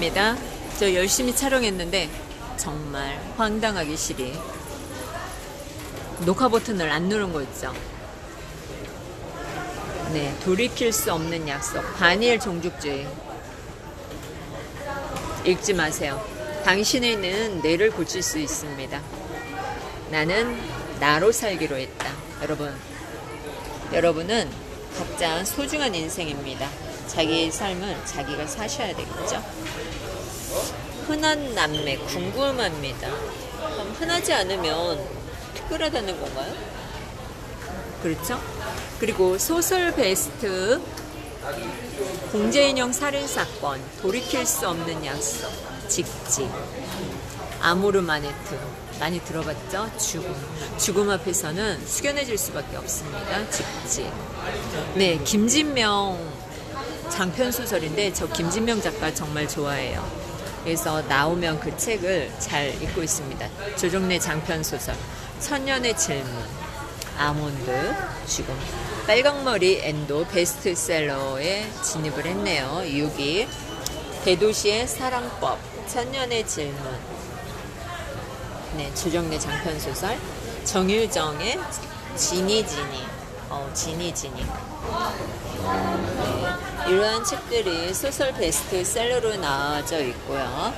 죄송합니다. 저 열심히 촬영했는데 정말 황당하기 시리. 녹화 버튼을 안 누른 거 있죠? 네, 돌이킬 수 없는 약속. 바니엘 종족주의. 읽지 마세요. 당신에는 뇌를 고칠 수 있습니다. 나는 나로 살기로 했다. 여러분, 여러분은 각자 소중한 인생입니다. 자기의 삶을 자기가 사셔야 되겠죠? 흔한 남매 궁금합니다. 그럼 흔하지 않으면 특별하다는 건가요? 그렇죠? 그리고 소설 베스트 공제인형 살인사건 돌이킬 수 없는 약속 직직 아모르 마네트 많이 들어봤죠? 죽음 죽음 앞에서는 숙연해질 수밖에 없습니다 직직 네 김진명 장편 소설인데 저 김진명 작가 정말 좋아해요. 그래서 나오면 그 책을 잘 읽고 있습니다. 조정래 장편 소설 천년의 질문 아몬드 죽음. 빨강머리 엔도 베스트셀러에 진입을 했네요. 6위. 대도시의 사랑법 천년의 질문. 네 조정래 장편 소설 정일정의 지니지니 어 지니지니 네, 이러한 책들이 소설 베스트셀러로 나와져 있고요.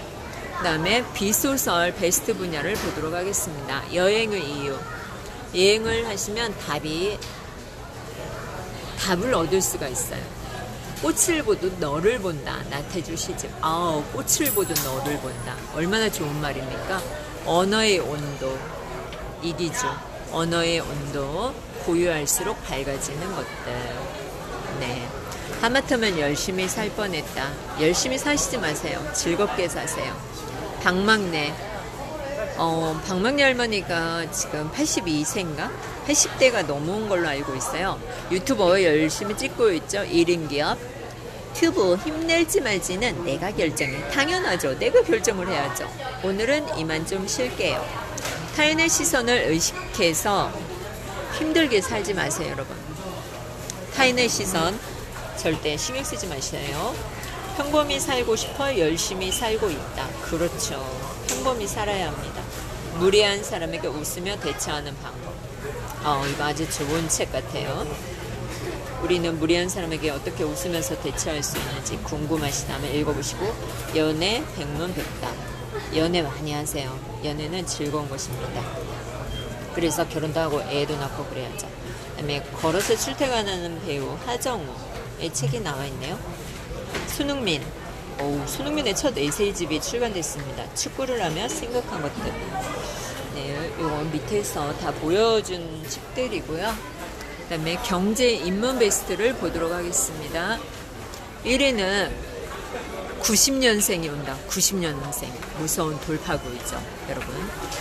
그 다음에 비소설 베스트 분야를 보도록 하겠습니다. 여행의 이유 여행을 하시면 답이 답을 얻을 수가 있어요. 꽃을 보듯 너를 본다. 나태주 시집. 아우, 꽃을 보듯 너를 본다. 얼마나 좋은 말입니까? 언어의 온도. 이기주. 언어의 온도. 고유할수록 밝아지는 것들. 네. 하마터면 열심히 살 뻔했다. 열심히 사시지 마세요. 즐겁게 사세요. 방막내. 어, 박막리 할머니가 지금 82세인가? 80대가 넘어온 걸로 알고 있어요. 유튜버 열심히 찍고 있죠. 1인 기업. 튜브 힘낼지 말지는 내가 결정해. 당연하죠. 내가 결정을 해야죠. 오늘은 이만 좀 쉴게요. 타인의 시선을 의식해서 힘들게 살지 마세요, 여러분. 타인의 시선 절대 신경 쓰지 마세요. 평범히 살고 싶어 열심히 살고 있다. 그렇죠. 평범히 살아야 합니다. 무례한 사람에게 웃으며 대처하는 방법. 어, 이거 아주 좋은 책 같아요. 우리는 무례한 사람에게 어떻게 웃으면서 대처할 수 있는지 궁금하시다면 읽어보시고 연애 백문백답. 연애 많이 하세요. 연애는 즐거운 것입니다. 그래서 결혼도 하고 애도 낳고 그래야죠. 그다음에 걸어서 출퇴근하는 배우 하정우의 책이 나와 있네요. 손흥민. 오, 손흥민의 첫 에세이집이 출간됐습니다. 축구를 하며 생각한 것들. 네, 이거 밑에서 다 보여준 책들이고요. 그 다음에 경제 인문 베스트를 보도록 하겠습니다. 1위는 90년생이 온다. 90년생. 무서운 돌파구이죠, 여러분.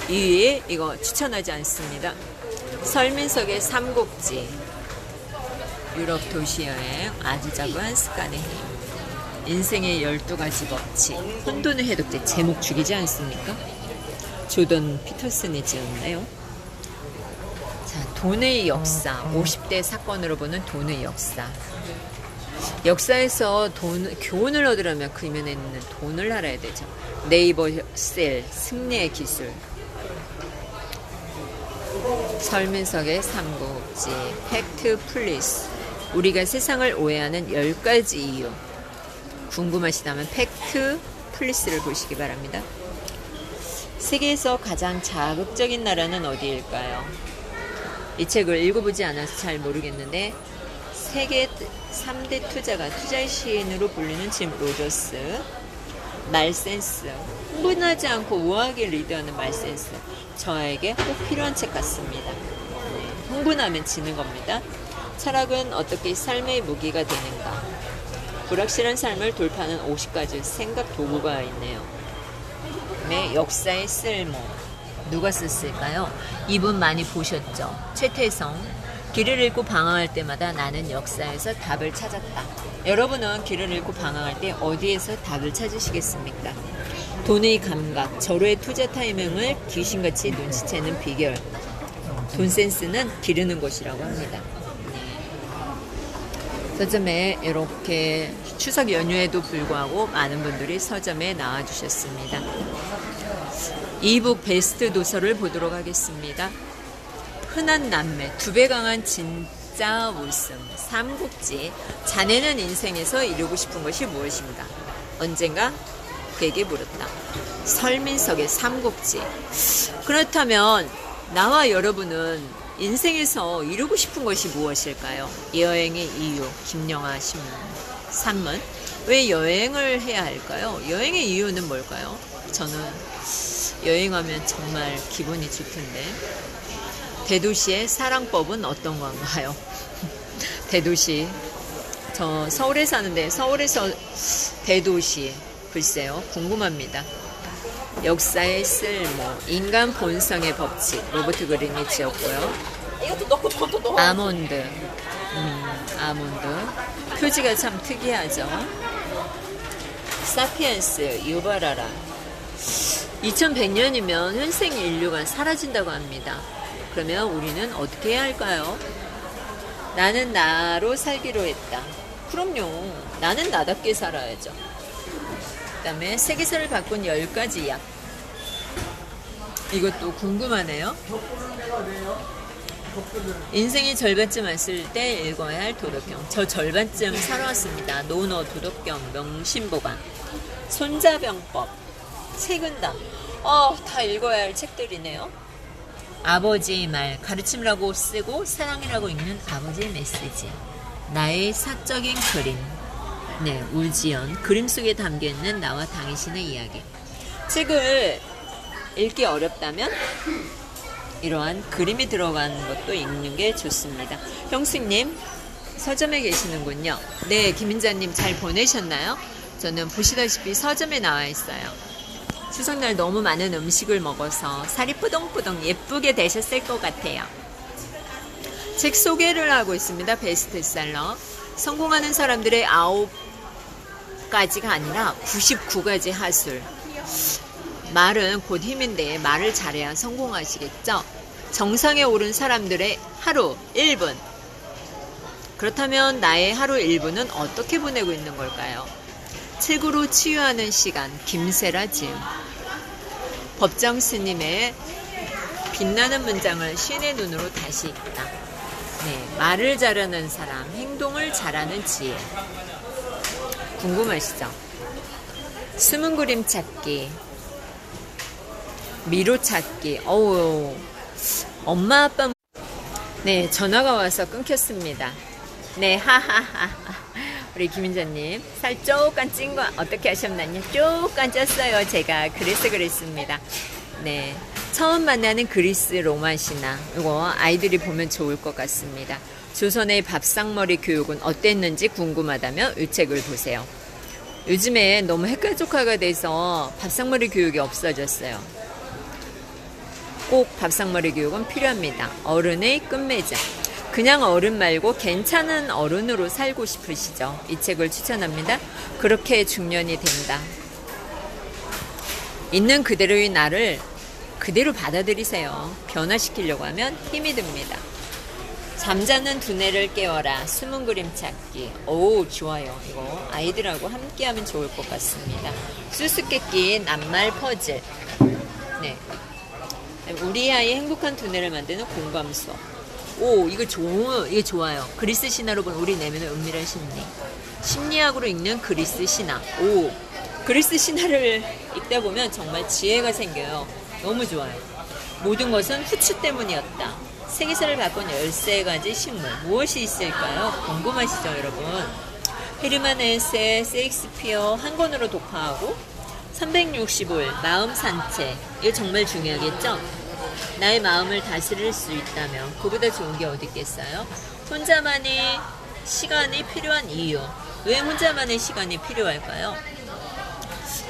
2위, 이거 추천하지 않습니다. 설민석의 삼국지. 유럽 도시 여행. 아주 작은 습관의 힘. 인생의 12가지 법칙. 혼돈의 해독제. 제목 죽이지 않습니까? 조던 피터슨이 지었나요? 자, 돈의 역사. 50대 사건으로 보는 돈의 역사. 역사에서 돈, 교훈을 얻으려면 그 이면에 있는 돈을 알아야 되죠. 네이버 셀, 승리의 기술. 설민석의 삼국지, 팩트 플리스. 우리가 세상을 오해하는 10가지 이유. 궁금하시다면 팩트 플리스를 보시기 바랍니다. 세계에서 가장 자극적인 나라는 어디일까요? 이 책을 읽어보지 않아서 잘 모르겠는데 세계 3대 투자가 투자의 시인으로 불리는 짐 로저스 말센스 흥분하지 않고 우아하게 리드하는 말센스 저에게 꼭 필요한 책 같습니다. 네, 흥분하면 지는 겁니다. 철학은 어떻게 삶의 무기가 되는가 불확실한 삶을 돌파하는 50가지 생각 도구가 있네요. 네, 역사의 쓸모. 누가 썼을까요? 이분 많이 보셨죠? 최태성. 길을 잃고 방황할 때마다 나는 역사에서 답을 찾았다. 여러분은 길을 잃고 방황할 때 어디에서 답을 찾으시겠습니까? 돈의 감각, 절호의 투자 타이밍을 귀신같이 눈치채는 비결. 돈 센스는 기르는 것이라고 합니다. 네. 서점에 이렇게 추석 연휴에도 불구하고 많은 분들이 서점에 나와주셨습니다. 이북 베스트 도서를 보도록 하겠습니다. 흔한 남매, 두 배 강한 진짜 웃음, 삼국지. 자네는 인생에서 이루고 싶은 것이 무엇인가? 언젠가 그에게 물었다. 설민석의 삼국지. 그렇다면 나와 여러분은 인생에서 이루고 싶은 것이 무엇일까요? 여행의 이유, 김영하 신문. 산문. 왜 여행을 해야 할까요? 여행의 이유는 뭘까요? 저는 여행하면 정말 기분이 좋던데. 대도시의 사랑법은 어떤 건가요? 대도시. 저 서울에 사는데 서울에서 대도시. 글쎄요. 궁금합니다. 역사의 쓸모, 인간 본성의 법칙, 로버트 그린이 지었고요. 이것도 넣고 저것도 넣어. 아몬드, 음, 아몬드. 표지가 참 특이하죠. 사피엔스, 유바라라. 2100년이면 현생 인류가 사라진다고 합니다. 그러면 우리는 어떻게 해야 할까요? 나는 나로 살기로 했다. 그럼요. 나는 나답게 살아야죠. 그 다음에 세계사를 바꾼 10가지 약. 이것도 궁금하네요. 인생이 절반쯤 왔을 때 읽어야 할 도덕경. 저 절반쯤 살아왔습니다. 노노 도덕경 명심보관. 손자병법. 세근담. 어, 다 읽어야 할 책들이네요. 아버지의 말, 가르침이라고 쓰고 사랑이라고 읽는 아버지의 메시지. 나의 사적인 그림. 네, 울지연. 그림 속에 담겨 있는 나와 당신의 이야기. 책을 읽기 어렵다면 이러한 그림이 들어간 것도 읽는 게 좋습니다. 형수님, 서점에 계시는군요. 네, 김인자님 잘 보내셨나요? 저는 보시다시피 서점에 나와 있어요. 추석날 너무 많은 음식을 먹어서 살이 뿌동뿌동 예쁘게 되셨을 것 같아요. 책 소개를 하고 있습니다. 베스트셀러. 성공하는 사람들의 아홉 가지가 아니라 99가지 하술. 말은 곧 힘인데 말을 잘해야 성공하시겠죠? 정상에 오른 사람들의 하루 1분. 그렇다면 나의 하루 1분은 어떻게 보내고 있는 걸까요? 책으로 치유하는 시간, 김세라 지음. 법정 스님의 빛나는 문장을 신의 눈으로 다시 읽다. 네, 말을 잘하는 사람, 행동을 잘하는 지혜. 궁금하시죠? 숨은 그림 찾기, 미로 찾기. 어우, 엄마 아빠. 네, 전화가 와서 끊겼습니다. 네, 하하하. 우리 김인자님, 살 쪼깐 찐거 어떻게 하셨나요? 쪼깐 쪘어요. 제가 그래서 그랬습니다. 네. 처음 만나는 그리스 로마 신화. 이거 아이들이 보면 좋을 것 같습니다. 조선의 밥상머리 교육은 어땠는지 궁금하다면 이 책을 보세요. 요즘에 너무 핵가족화가 돼서 밥상머리 교육이 없어졌어요. 꼭 밥상머리 교육은 필요합니다. 어른의 끝맺음. 그냥 어른 말고 괜찮은 어른으로 살고 싶으시죠? 이 책을 추천합니다. 그렇게 중년이 된다. 있는 그대로의 나를 그대로 받아들이세요. 변화시키려고 하면 힘이 듭니다. 잠자는 두뇌를 깨워라. 숨은 그림 찾기. 오, 좋아요. 이거 아이들하고 함께 하면 좋을 것 같습니다. 수수께끼 낱말 퍼즐. 네. 우리 아이의 행복한 두뇌를 만드는 공감 수업. 오, 이거 좋, 이게 좋아요. 그리스 신화로 본 우리 내면의 은밀한 심리. 심리학으로 읽는 그리스 신화. 오, 그리스 신화를 읽다 보면 정말 지혜가 생겨요. 너무 좋아요. 모든 것은 후추 때문이었다. 세계사를 바꾼 13가지 식물. 무엇이 있을까요? 궁금하시죠, 여러분? 헤르만 헤세, 세익스피어 한 권으로 독파하고 365일 마음 산책. 이거 정말 중요하겠죠? 나의 마음을 다스릴 수 있다면 그보다 좋은 게 어디 있겠어요? 혼자만의 시간이 필요한 이유. 왜 혼자만의 시간이 필요할까요?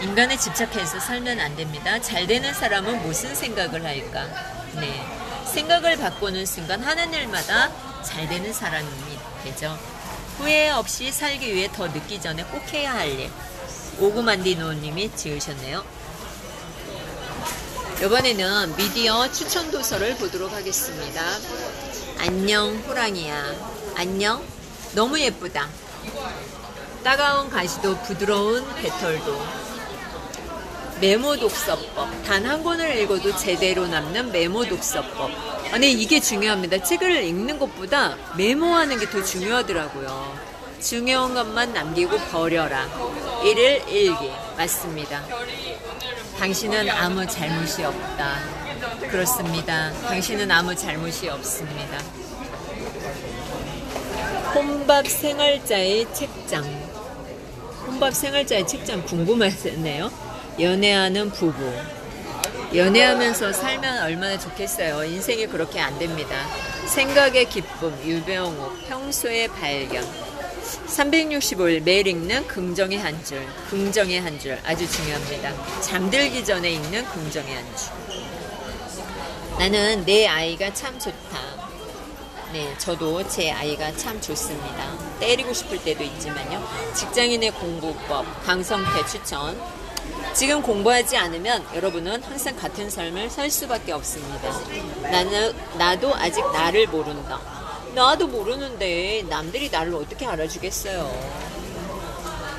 인간에 집착해서 살면 안 됩니다. 잘 되는 사람은 무슨 생각을 할까? 네. 생각을 바꾸는 순간 하는 일마다 잘 되는 사람이 되죠. 후회 없이 살기 위해 더 늦기 전에 꼭 해야 할 일. 오구만디노님이 지으셨네요. 이번에는 미디어 추천 도서를 보도록 하겠습니다. 안녕 호랑이야. 안녕. 너무 예쁘다. 따가운 가시도 부드러운 배털도 메모 독서법 단 한 권을 읽어도 제대로 남는 메모 독서법 아니 이게 중요합니다 책을 읽는 것보다 메모하는 게 더 중요하더라고요 중요한 것만 남기고 버려라 일을 일기 맞습니다 당신은 아무 잘못이 없다 그렇습니다 당신은 아무 잘못이 없습니다 혼밥 생활자의 책장 혼밥 생활자의 책장 궁금하네요. 연애하는 부부. 연애하면서 살면 얼마나 좋겠어요. 인생이 그렇게 안 됩니다. 생각의 기쁨, 유병욱, 평소의 발견. 365일 매일 읽는 긍정의 한 줄, 긍정의 한 줄 아주 중요합니다. 잠들기 전에 읽는 긍정의 한 줄. 나는 내 아이가 참 좋다. 네, 저도 제 아이가 참 좋습니다. 때리고 싶을 때도 있지만요. 직장인의 공부법, 강성태 추천. 지금 공부하지 않으면 여러분은 항상 같은 삶을 살 수밖에 없습니다. 나는, 나도 아직 나를 모른다. 나도 모르는데 남들이 나를 어떻게 알아주겠어요.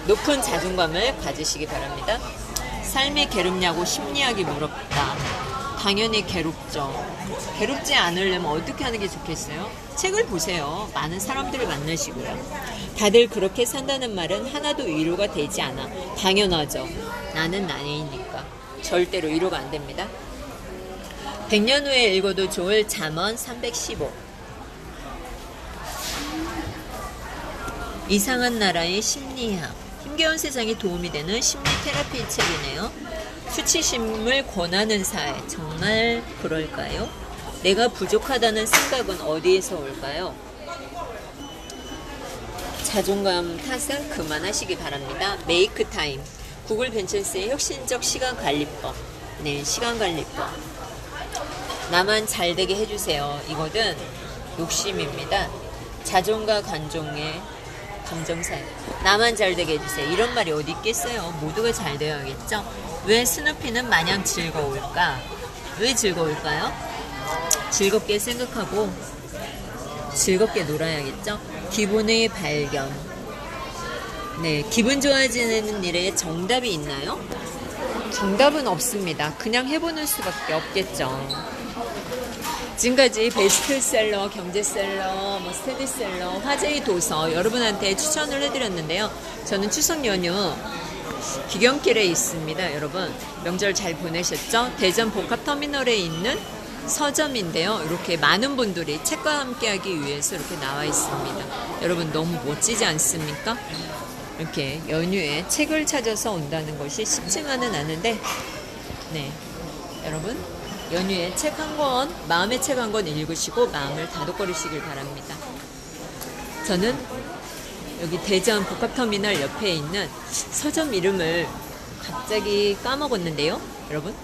높은 자존감을 가지시기 바랍니다. 삶이 괴롭냐고 심리학이 물었다. 당연히 괴롭죠. 괴롭지 않으려면 어떻게 하는 게 좋겠어요? 책을 보세요. 많은 사람들을 만나시고요. 다들 그렇게 산다는 말은 하나도 위로가 되지 않아. 당연하죠. 나는 나이니까. 절대로 위로가 안 됩니다. 100년 후에 읽어도 좋을 잠언 315. 이상한 나라의 심리학. 힘겨운 세상에 도움이 되는 심리 테라피 책이네요. 수치심을 권하는 사회. 정말 그럴까요? 내가 부족하다는 생각은 어디에서 올까요? 자존감 탓은 그만하시기 바랍니다. 메이크 타임. 구글 벤처스의 혁신적 시간 관리법. 네, 시간 관리법. 나만 잘 되게 해주세요. 이거는 욕심입니다. 자존과 관종의 감정사예요. 나만 잘 되게 해주세요. 이런 말이 어디 있겠어요? 모두가 잘 되어야겠죠? 왜 스누피는 마냥 즐거울까? 왜 즐거울까요? 즐겁게 생각하고 즐겁게 놀아야겠죠? 기분의 발견. 네, 기분 좋아지는 일에 정답이 있나요? 정답은 없습니다. 그냥 해보는 수밖에 없겠죠. 지금까지 베스트셀러, 경제셀러, 뭐 스테디셀러, 화제의 도서 여러분한테 추천을 해드렸는데요. 저는 추석 연휴 기경길에 있습니다, 여러분. 명절 잘 보내셨죠? 대전 복합터미널에 있는 서점인데요. 이렇게 많은 분들이 책과 함께하기 위해서 이렇게 나와 있습니다. 여러분 너무 멋지지 않습니까? 이렇게 연휴에 책을 찾아서 온다는 것이 쉽지만은 않은데, 네, 여러분 연휴에 책 한 권, 마음의 책 한 권 읽으시고 마음을 다독거리시길 바랍니다. 저는 여기 대전 복합터미널 옆에 있는 서점 이름을 갑자기 까먹었는데요, 여러분.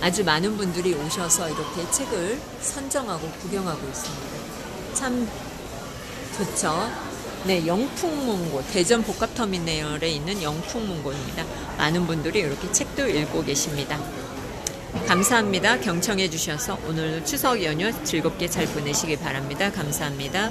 아주 많은 분들이 오셔서 이렇게 책을 선정하고 구경하고 있습니다. 참 좋죠. 네, 영풍문고 대전 복합터미널에 있는 영풍문고입니다. 많은 분들이 이렇게 책도 읽고 계십니다. 감사합니다. 경청해 주셔서 오늘 추석 연휴 즐겁게 잘 보내시기 바랍니다. 감사합니다.